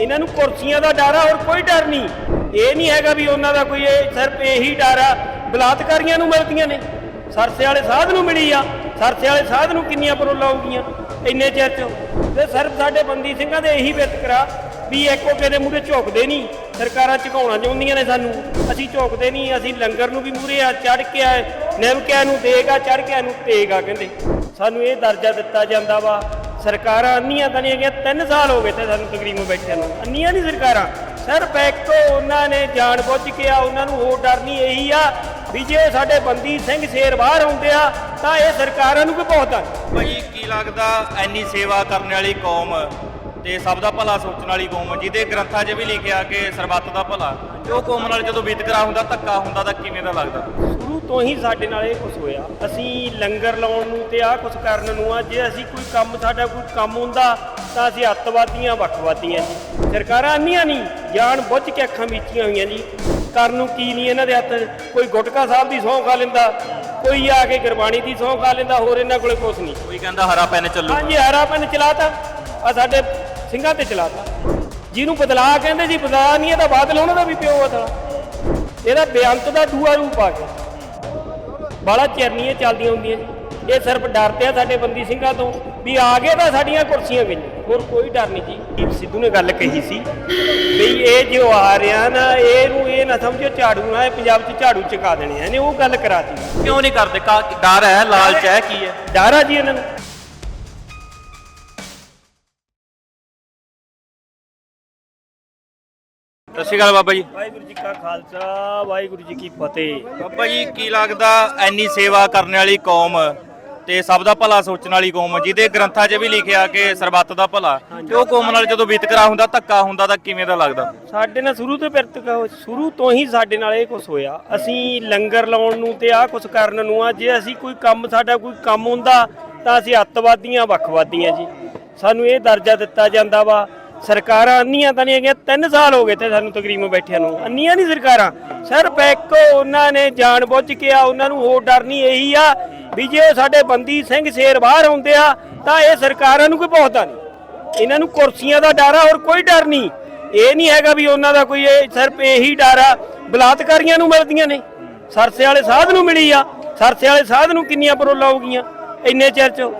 ਇਹਨਾਂ ਨੂੰ ਕੁਰਸੀਆਂ ਦਾ ਡਰ ਆ, ਹੋਰ ਕੋਈ ਡਰ ਨਹੀਂ। ਇਹ ਨਹੀਂ ਹੈਗਾ ਵੀ ਉਹਨਾਂ ਦਾ ਕੋਈ ਇਹ ਸਿਰਫ ਇਹੀ ਡਰ ਆ, ਬਲਾਤਕਾਰੀਆਂ ਨੂੰ ਮਿਲਦੀਆਂ ਨੇ। ਸਰਸੇ ਵਾਲੇ ਸਾਧ ਨੂੰ ਮਿਲੀ ਆ, ਸਰਸੇ ਵਾਲੇ ਸਾਧ ਨੂੰ ਕਿੰਨੀਆਂ ਪਰੋਲਾਂ ਆਉਂਦੀਆਂ, ਇੰਨੇ ਚਿਰ ਚ। ਤੇ ਸਿਰਫ ਸਾਡੇ ਬੰਦੀ ਸਿੰਘਾਂ ਦੇ ਇਹੀ ਵਿਤਕਰਾ ਵੀ ਇੱਕੋ ਕਿਸੇ ਦੇ ਮੂਹਰੇ ਝੁਕਦੇ ਨਹੀਂ, ਸਰਕਾਰਾਂ ਝੁਕਾਉਣਾ ਚਾਹੁੰਦੀਆਂ ਨੇ ਸਾਨੂੰ। ਅਸੀਂ ਝੁਕਦੇ ਨਹੀਂ, ਅਸੀਂ ਲੰਗਰ ਨੂੰ ਵੀ ਮੂਹਰੇ ਆ ਚੜ ਕੇ ਆਏ, ਨਿਮਕਿਆਂ ਨੂੰ ਦੇਗਾ ਚੜ ਕੇ ਨੂੰ ਤੇਗਾ ਕਹਿੰਦੇ। ਸਾਨੂੰ ਇਹ ਦਰਜਾ ਦਿੱਤਾ ਜਾਂਦਾ ਵਾ। ਸਰਕਾਰਾਂ ਅੰਨੀਆਂ ਤਾਂ ਨਹੀਂ ਹੈਗੀਆਂ 3 ਸਾਲ ਹੋ ਗਏ ਤੇ ਸਾਨੂੰ ਤਕਰੀਬਨ ਬੈਠਿਆਂ ਨੂੰ। ਅੰਨੀਆਂ ਨਹੀਂ ਸਰਕਾਰਾਂ। ਸਿਰਫ ਇੱਕ ਉਹਨਾਂ ਨੇ ਜਾਣ ਬੁੱਝ ਕੇ ਆ, ਉਹਨਾਂ ਨੂੰ ਹੋਰ ਡਰ ਨਹੀਂ, ਇਹੀ ਆ ਵੀ ਜੇ ਸਾਡੇ ਬੰਦੀ ਸਿੰਘ ਸ਼ੇਰ ਬਾਹਰ ਆਉਂਦੇ ਆ, ਤਾਂ ਇਹ ਸਰਕਾਰਾਂ ਨੂੰ ਵੀ ਬਹੁਤ ਆ ਭਾਈ, ਕੀ ਲੱਗਦਾ ਐਨੀ ਸੇਵਾ ਕਰਨ ਵਾਲੀ ਕੌਮ ਤੇ ਸਭ ਦਾ ਭਲਾ ਸੋਚਣ ਵਾਲੀ ਕੌਮ ਜਿਹਦੇ ਗ੍ਰੰਥਾਂ 'ਚ ਵੀ ਲਿਖਿਆ ਕਿ ਸਰਬੱਤ ਦਾ ਭਲਾ? ਉਹ ਕੌਮ ਨਾਲ ਜਦੋਂ ਵਿਤਕਰਾ ਹੁੰਦਾ, ਧੱਕਾ ਹੁੰਦਾ ਤਾਂ ਕਿਵੇਂ ਦਾ ਲੱਗਦਾ? ਸ਼ੁਰੂ ਤੋਂ ਹੀ ਸਾਡੇ ਨਾਲ ਇਹ ਕੁਝ ਹੋਇਆ। ਅਸੀਂ ਲੰਗਰ ਲਾਉਣ ਨੂੰ ਤੇ ਆਹ ਕੁਝ ਕਰਨ ਨੂੰ ਆ ਜੇ ਅਸੀਂ ਕੋਈ ਕੰਮ ਸਾਡਾ ਕੋਈ ਕੰਮ ਹੁੰਦਾ ਤਾਂ ਅਸੀਂ ਅੱਤਵਾਦੀਆਂ ਵੱਖਵਾਦੀਆਂ ਜੀ। ਸਰਕਾਰਾਂ ਅੰਨੀਆਂ ਨਹੀਂ ਜਾਣ ਬੁੱਝ ਕੇ ਅੱਖਾਂ ਮੀਚੀਆਂ ਹੋਈਆਂ ਜੀ। ਕਰਨ ਨੂੰ ਕੀ ਨਹੀਂ ਇਹਨਾਂ ਦੇ ਹੱਥ ਕੋਈ ਗੁਟਕਾ ਸਾਹਿਬ ਦੀ ਸਹੁੰ ਖਾ ਲੈਂਦਾ ਕੋਈ ਆ ਕੇ ਗੁਰਬਾਣੀ ਦੀ ਸਹੁੰ ਖਾ ਲੈਂਦਾ ਹੋਰ ਇਹਨਾਂ ਕੋਲੇ ਕੁਝ ਨਹੀਂ। ਕੋਈ ਕਹਿੰਦਾ ਹਰਾ ਪੈਨ ਚੱਲੂ। ਹਾਂਜੀ ਹਰਾ ਪੈਨ ਚਲਾਤਾ ਆ ਸਾਡੇ ਸਿੰਘਾਂ ਤੇ ਚਲਾਤਾ। ਜਿਹਨੂੰ ਬਦਲਾ ਕਹਿੰਦੇ ਸੀ ਬਦਲਾ ਨਹੀਂ ਇਹਦਾ ਬਾਦਲ ਉਹਨਾਂ ਦਾ ਵੀ ਪਿਓ ਆ ਸਾਲਾ। ਇਹਦਾ ਬੇਅੰਤ ਦਾ ਦੂਆ ਰੂਪ ਆ ਗਿਆ। ਬਾਲਾ ਚਰਨੀਆਂ ਚੱਲਦੀਆਂ ਹੁੰਦੀਆਂ ਜੀ। ਇਹ ਸਿਰਫ ਡਰਦੇ ਆ ਸਾਡੇ ਬੰਦੀ ਸਿੰਘਾਂ ਤੋਂ ਵੀ ਆ ਗਏ ਤਾਂ ਸਾਡੀਆਂ ਕੁਰਸੀਆਂ ਗਈਆਂ ਹੋਰ ਕੋਈ ਡਰ ਨਹੀਂ ਜੀ। ਦੀਪ ਸਿੱਧੂ ਨੇ ਗੱਲ ਕਹੀ ਸੀ ਵੀ ਇਹ ਜੋ ਆ ਰਿਹਾ ਨਾ ਇਹਨੂੰ ਇਹ ਨਾ ਸਮਝੋ ਝਾੜੂ ਆ ਇਹ ਪੰਜਾਬ 'ਚ ਝਾੜੂ ਚਕਾ ਦੇਣੇ ਆ। ਇਹਨੇ ਉਹ ਗੱਲ ਕਰਾਤੀ। ਕਿਉਂ ਨਹੀਂ ਕਰਦੇ? ਕਾ ਡਰ ਹੈ ਲਾਲਚ ਹੈ ਕੀ ਹੈ? ਡਰ ਆ ਜੀ ਇਹਨਾਂ ਨੂੰ। ਸਤਿ ਸ਼੍ਰੀ ਅਕਾਲ ਬਾਬਾ ਜੀ। ਵਾਹਿਗੁਰੂ ਜੀ ਕਾ ਖਾਲਸਾ ਵਾਹਿਗੁਰੂ ਜੀ ਕੀ ਫਤਿਹ। ਬਾਬਾ ਜੀ ਕੀ ਲੱਗਦਾ ਐਨੀ ਸੇਵਾ ਕਰਨ ਵਾਲੀ ਕੌਮ ਤੇ ਸਭ ਦਾ ਭਲਾ ਸੋਚਣ ਵਾਲੀ ਕੌਮ ਜਿਹਦੇ ਗ੍ਰੰਥਾਂ 'ਚ ਵੀ ਲਿਖਿਆ ਕਿ ਸਰਬੱਤ ਦਾ ਭਲਾ ਤੇ ਉਹ ਕੌਮ ਨਾਲ ਜਦੋਂ ਵਿਤਕਰਾ ਹੁੰਦਾ ਧੱਕਾ ਹੁੰਦਾ ਤਾਂ ਕਿਵੇਂ ਦਾ ਲੱਗਦਾ? ਸਾਡੇ ਨਾਲ ਸ਼ੁਰੂ ਤੋਂ ਹੋ- ਸ਼ੁਰੂ ਤੋਂ ਹੀ ਸਾਡੇ ਨਾਲ ਇਹ ਕੁਝ ਹੋਇਆ। ਅਸੀਂ ਲੰਗਰ ਲਾਉਣ ਨੂੰ ਤੇ ਆਹ ਕੁਝ ਕਰਨ ਨੂੰ ਆ ਜੇ ਅਸੀਂ ਕੋਈ ਕੰਮ ਸਾਡਾ ਕੋਈ ਕੰਮ ਹੁੰਦਾ ਤਾਂ ਅਸੀਂ ਅੱਤਵਾਦੀਆਂ ਵੱਖਵਾਦੀਆਂ ਜੀ। ਸਾਨੂੰ ਇਹ ਦਰਜਾ ਦਿੱਤਾ ਜਾਂਦਾ ਵਾ। ਸਰਕਾਰਾਂ ਅੰਨੀਆਂ ਤਾਂ ਨਹੀਂ ਹੈਗੀਆਂ 3 ਸਾਲ ਹੋ ਗਏ ਤੇ ਸਾਨੂੰ ਤਕਰੀਬਨ ਬੈਠਿਆਂ ਨੂੰ। ਅੰਨੀਆਂ ਨਹੀਂ ਸਰਕਾਰਾਂ। ਸਰ ਇੱਕ ਉਹਨਾਂ ਨੇ ਜਾਣ ਬੁੱਝ ਕੇ ਆ, ਉਹਨਾਂ ਨੂੰ ਹੋਰ ਡਰ ਨਹੀਂ, ਇਹੀ ਆ ਵੀ ਜੇ ਸਾਡੇ ਬੰਦੀ ਸਿੰਘ ਸ਼ੇਰ ਬਾਹਰ ਆਉਂਦੇ ਆ, ਤਾਂ ਇਹ ਸਰਕਾਰਾਂ ਨੂੰ ਕੋਈ ਬਹੁਤਾ ਨਹੀਂ। ਇਹਨਾਂ ਨੂੰ ਕੁਰਸੀਆਂ ਦਾ ਡਰ ਆ, ਹੋਰ ਕੋਈ ਡਰ ਨਹੀਂ। ਇਹ ਨਹੀਂ ਹੈਗਾ ਵੀ ਉਹਨਾਂ ਦਾ ਕੋਈ ਇਹ ਸਿਰਫ ਇਹੀ ਡਰ ਆ, ਬਲਾਤਕਾਰੀਆਂ ਨੂੰ ਮਿਲਦੀਆਂ ਨੇ। ਸਰਸੇ ਵਾਲੇ ਸਾਧ ਨੂੰ ਮਿਲੀ ਆ। ਸਰਸੇ ਵਾਲੇ ਸਾਧ ਨੂੰ ਕਿੰਨੀਆਂ ਪਰੋਲਾਂ ਗਈਆਂ, ਇੰਨੇ ਚਿਰ ਚ।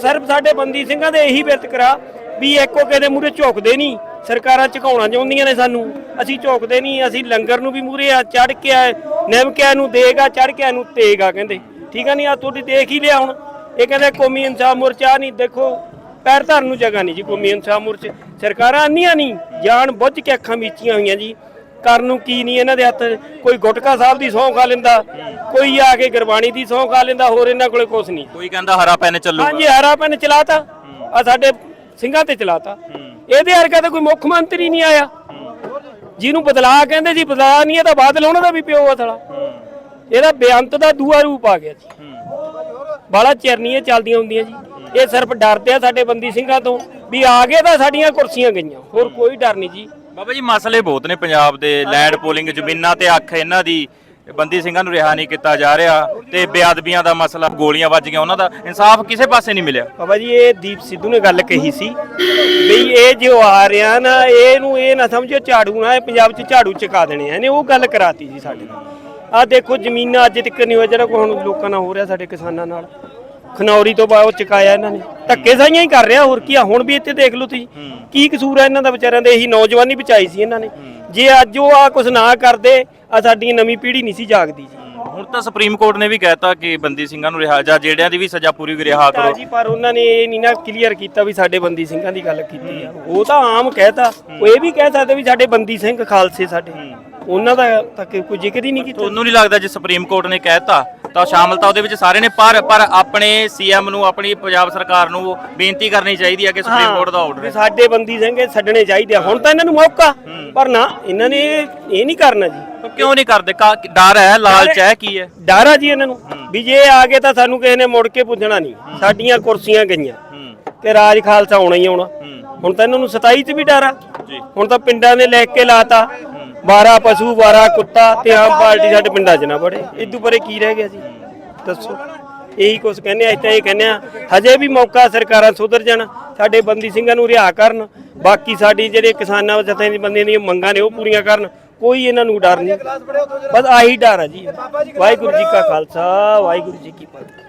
ਸਿਰਫ ਸਾਡੇ ਬੰਦੀ ਸਿੰਘਾਂ ਦੇ ਇਹੀ ਵਿਤਕਰਾ ਵੀ ਇੱਕੋ ਕਿਸੇ ਦੇ ਮੂਹਰੇ ਝੁਕਦੇ ਨਹੀਂ ਸਰਕਾਰਾਂ ਝੁਕਾਉਣਾ ਚਾਹੁੰਦੀਆਂ ਨੇ ਸਾਨੂੰ। ਅਸੀਂ ਝੁਕਦੇ ਨਹੀਂ ਅਸੀਂ ਲੰਗਰ ਨੂੰ ਵੀ ਮੂਹਰੇ ਆ ਚੜ ਕੇ ਆਏ ਨਿਮਕਿਆਂ ਨੂੰ ਦੇਗਾ ਚੜ ਕੇ ਨੂੰ ਤੇਗਾ ਕਹਿੰਦੇ। ਠੀਕ ਆ ਨਹੀਂ ਆ ਤੁਹਾਡੀ ਦੇਖ ਹੀ ਲਿਆ ਹੁਣ। ਇਹ ਕਹਿੰਦੇ ਕੌਮੀ ਇਨਸਾਫ ਮੋਰਚਾ ਨਹੀਂ ਦੇਖੋ ਪੈਰ ਧਰਨ ਨੂੰ ਜਗ੍ਹਾ ਨਹੀਂ ਜੀ ਕੌਮੀ ਇਨਸਾਫ ਮੋਰਚੇ। ਸਰਕਾਰਾਂ ਅੰਨੀਆਂ ਨਹੀਂ ਜਾਣ ਬੁੱਝ ਕੇ ਅੱਖਾਂ ਮੀਚੀਆਂ ਹੋਈਆਂ ਜੀ। ਕਰਨ ਨੂੰ ਕੀ ਨਹੀਂ ਇਹਨਾਂ ਦੇ ਹੱਥ ਕੋਈ ਗੁਟਕਾ ਸਾਹਿਬ ਦੀ ਸਹੁੰ ਖਾ ਲੈਂਦਾ ਕੋਈ ਆ ਕੇ ਗੁਰਬਾਣੀ ਦੀ ਸਹੁੰ ਖਾ ਲੈਂਦਾ ਹੋਰ ਇਹਨਾਂ ਕੋਲੇ ਕੁਝ ਨਹੀਂ ਕੋਈ ਕਹਿੰਦਾ ਹਰਾ ਪੈਨ ਚੱਲੂ ਹਾਂਜੀ ਹਰਾ ਪੈਨ ਚਲਾਤਾ। ਆ ਸਾਡੇ ਸਿੰਘਾਂ ਤੇ ਚਲਾਤਾ। ਇਹਦੇ ਵਰਗਾ ਤਾਂ ਕੋਈ ਮੁੱਖ ਮੰਤਰੀ ਨਹੀਂ ਆਇਆ। ਜਿਹਨੂੰ ਬਦਲਾ ਕਹਿੰਦੇ ਸੀ ਬਦਲਾ ਨਹੀਂ ਇਹ ਤਾਂ ਬਾਦਲ ਉਹਨਾਂ ਦਾ ਵੀ ਪਿਓ ਆ ਸਾਲਾ। ਇਹਦਾ ਬੇਅੰਤ ਦਾ ਦੂਆ ਰੂਪ ਆ ਗਿਆ ਜੀ। ਬਾਲਾ ਚਰਨੀਆਂ ਚੱਲਦੀਆਂ ਹੁੰਦੀਆਂ ਜੀ। ਇਹ ਸਿਰਫ ਡਰਦੇ ਆ ਸਾਡੇ ਬੰਦੀ ਸਿੰਘਾਂ ਤੋਂ ਵੀ ਆ ਗਏ ਤਾਂ ਸਾਡੀਆਂ ਕੁਰਸੀਆਂ ਗਈਆਂ। ਹੋਰ ਕੋਈ ਡਰ ਨਹੀਂ ਜੀ। ਬਾਬਾ ਜੀ ਮਸਲੇ ਬਹੁਤ ਨੇ ਪੰਜਾਬ ਦੇ। ਲੈਂਡ ਪੋਲਿੰਗ ਜ਼ਮੀਨਾਂ ਤੇ ਅੱਖ ਇਹਨਾਂ ਦੀ। ਬੰਦੀ ਸਿੰਘਾਂ ਨੂੰ ਰਿਹਾ ਨਹੀਂ ਕੀਤਾ ਜਾ ਰਿਹਾ ਤੇ ਬੇਅਦਬੀਆਂ ਦਾ ਮਸਲਾ, ਗੋਲੀਆਂ ਵੱਜ ਗਈਆਂ, ਉਹਨਾਂ ਦਾ ਇਨਸਾਫ ਕਿਸੇ ਪਾਸੇ ਨਹੀਂ ਮਿਲਿਆ। ਬਾਬਾ ਜੀ, ਇਹ ਦੀਪ ਸਿੱਧੂ ਨੇ ਗੱਲ ਕਹੀ ਸੀ ਬਈ ਇਹ ਜੋ ਆ ਰਿਹਾ ਨਾ, ਇਹਨੂੰ ਇਹ ਨਾ ਸਮਝੋ, ਝਾੜੂ ਨਾ, ਇਹ ਪੰਜਾਬ 'ਚ ਝਾੜੂ ਚਕਾ ਦੇਣੇ ਆ। ਇਹਨੇ ਉਹ ਗੱਲ ਕਰਾਤੀ ਜੀ ਸਾਡੇ ਨਾਲ। ਆ ਦੇਖੋ ਜ਼ਮੀਨਾਂ ਅੱਜ ਤੱਕ ਨਹੀਂ ਹੋਇਆ ਜਿਹੜਾ ਕੋਈ ਹੁਣ ਲੋਕਾਂ ਨਾਲ ਹੋ ਰਿਹਾ ਸਾਡੇ ਕਿਸਾਨਾਂ ਨਾਲ। ਖਨੌਰੀ ਤੋਂ ਬਾਅਦ ਉਹ ਚਕਾਇਆ ਇਹਨਾਂ ਨੇ। ਧੱਕੇ ਸਾਈਆਂ ਹੀ ਕਰ ਰਿਹਾ ਹੋਰ ਕੀ ਆ? ਹੁਣ ਵੀ ਇੱਥੇ ਦੇਖ ਲਓ ਤੁਸੀਂ। ਕੀ ਕਸੂਰ ਆ ਇਹਨਾਂ ਦਾ ਵਿਚਾਰਿਆਂ ਦੇ? ਇਹੀ ਨੌਜਵਾਨੀ ਬਚਾਈ ਸੀ ਇਹਨਾਂ ਨੇ। ਜੇ ਅੱਜ ਉਹ ਆ ਕੁਝ ਨਾ ਕਰਦੇ ਆ ਸਾਡੀ ਨਵੀਂ ਪੀੜ੍ਹੀ ਨਹੀਂ ਸੀ ਜਾਗਦੀ ਜੀ। ਹੁਣ ਤਾਂ ਸੁਪਰੀਮ ਕੋਰਟ ਨੇ ਵੀ ਕਹਿਤਾ ਕਿ ਬੰਦੀ ਸਿੰਘਾਂ ਨੂੰ ਰਿਹਾ ਜਾਂ ਜਿਹੜਿਆਂ ਦੀ ਵੀ ਸਜ਼ਾ ਪੂਰੀ ਹੋਈ ਰਿਹਾ ਕਰੋ। ਜੀ ਪਰ ਉਹਨਾਂ ਨੇ ਇਹ ਨਹੀਂ ਨਾ ਕਲੀਅਰ ਕੀਤਾ ਵੀ ਸਾਡੇ ਬੰਦੀ ਸਿੰਘਾਂ ਦੀ ਗੱਲ ਕੀਤੀ ਆ। ਉਹ ਤਾਂ ਆਮ ਕਹਿਤਾ। ਉਹ ਇਹ ਵੀ ਕਹਿ ਸਕਦੇ ਵੀ ਸਾਡੇ ਬੰਦੀ ਸਿੰਘ ਖਾਲਸੇ ਸਾਡੇ। ਉਹਨਾਂ ਦਾ ਤਾਂ ਕੋਈ ਜ਼ਿਕਰ ਹੀ ਨਹੀਂ ਕੀਤਾ। ਤੁਹਾਨੂੰ ਨਹੀਂ ਲੱਗਦਾ ਜੇ ਸੁਪਰੀਮ ਕੋਰਟ ਨੇ ਕਹਿਤਾ ਤਾਂ ਸ਼ਾਮਲ ਤਾਂ ਉਹਦੇ ਵਿੱਚ ਸਾਰੇ ਨੇ ਪਰ ਪਰ ਆਪਣੇ ਸੀਐਮ ਨੂੰ ਆਪਣੀ ਪੰਜਾਬ ਸਰਕਾਰ ਨੂੰ ਬੇਨਤੀ ਕਰਨੀ ਚਾਹੀਦੀ ਹੈ ਕਿ ਸੁਪਰੀਮ ਕੋਰਟ ਦਾ ਆਰਡਰ ਵੀ ਹੈ। ਸਾਡੇ ਬੰਦੀ ਸਿੰਘ ਛੱਡਣੇ ਚਾਹੀਦੇ ਆ। ਹੁਣ ਤਾਂ ਇਹਨਾਂ ਨੂੰ ਮੌਕਾ ਪਰ ਨਾ ਇਹਨਾਂ ਨੇ ਇਹ ਨਹੀਂ ਕਰਨਾ ਜੀ। ਕਿਉਂ ਨਹੀਂ ਕਰਦੇ? ਕਾ- ਡਰ ਹੈ ਲਾਲਚ ਹੈ ਕੀ ਹੈ? ਡਰ ਆ ਜੀ ਇਹਨਾਂ ਨੂੰ। ਵੀ ਜੇ ਆ ਗਏ ਤਾਂ ਸਾਨੂੰ ਕਿਸੇ ਨੇ ਮੁੜ ਕੇ ਪੁੱਛਣਾ ਨਹੀਂ। ਸਾਡੀਆਂ ਕੁਰਸੀਆਂ ਗਈਆਂ। ਹੂੰ। ਤੇ ਰਾਜ ਖਾਲਸਾ ਆਉਣਾ ਹੀ ਆਉਣਾ। ਹੁਣ ਤਾਂ ਇਹਨਾਂ ਨੂੰ 27 ਚ ਵੀ ਡਰ ਆ। ਜੀ। ਹੁਣ ਤਾਂ ਪਿੰਡਾਂ ਨੇ ਲਿਖ ਕੇ ਲਾਤਾ। 12 ਪਸ਼ੂ 12 ਕੁੱਤਾ ਤੇ ਆਮ ਪਾਰਟੀ ਸਾਡੇ ਪਿੰਡਾਂ 'ਚ ਨਾ ਬੜੇ ਇਦੋਂ ਪਰੇ ਕੀ ਰਹਿ ਗਿਆ ਜੀ? ਦੱਸੋ। ਇਹੀ ਕੁਝ ਕਹਿੰਦੇ ਆ ਤਾਂ ਇਹ ਕਹਿੰਦੇ ਆ। ਹਜੇ ਵੀ ਮੌਕਾ ਸਰਕਾਰਾਂ ਸੁਧਰ ਜਾਣ, ਸਾਡੇ ਬੰਦੀ ਸਿੰਘਾਂ ਨੂੰ ਰਿਹਾ ਕਰਨ। ਬਾਕੀ ਸਾਡੀ ਜਿਹੜੇ ਕਿਸਾਨਾਂ ਜਥੇ ਦੀ ਬੰਦੀਆਂ ਦੀਆਂ ਮੰਗਾਂ ਨੇ, ਉਹ ਪੂਰੀਆਂ ਕਰਨ। ਕੋਈ ਇਹਨਾਂ ਨੂੰ ਡਰ ਨਹੀਂ। ਬਸ ਆਹੀ ਡਰ ਆ ਜੀ। ਵਾਹਿਗੁਰੂ ਜੀ ਕਾ ਖਾਲਸਾ, ਵਾਹਿਗੁਰੂ ਜੀ ਕੀ ਫਤਿਹ।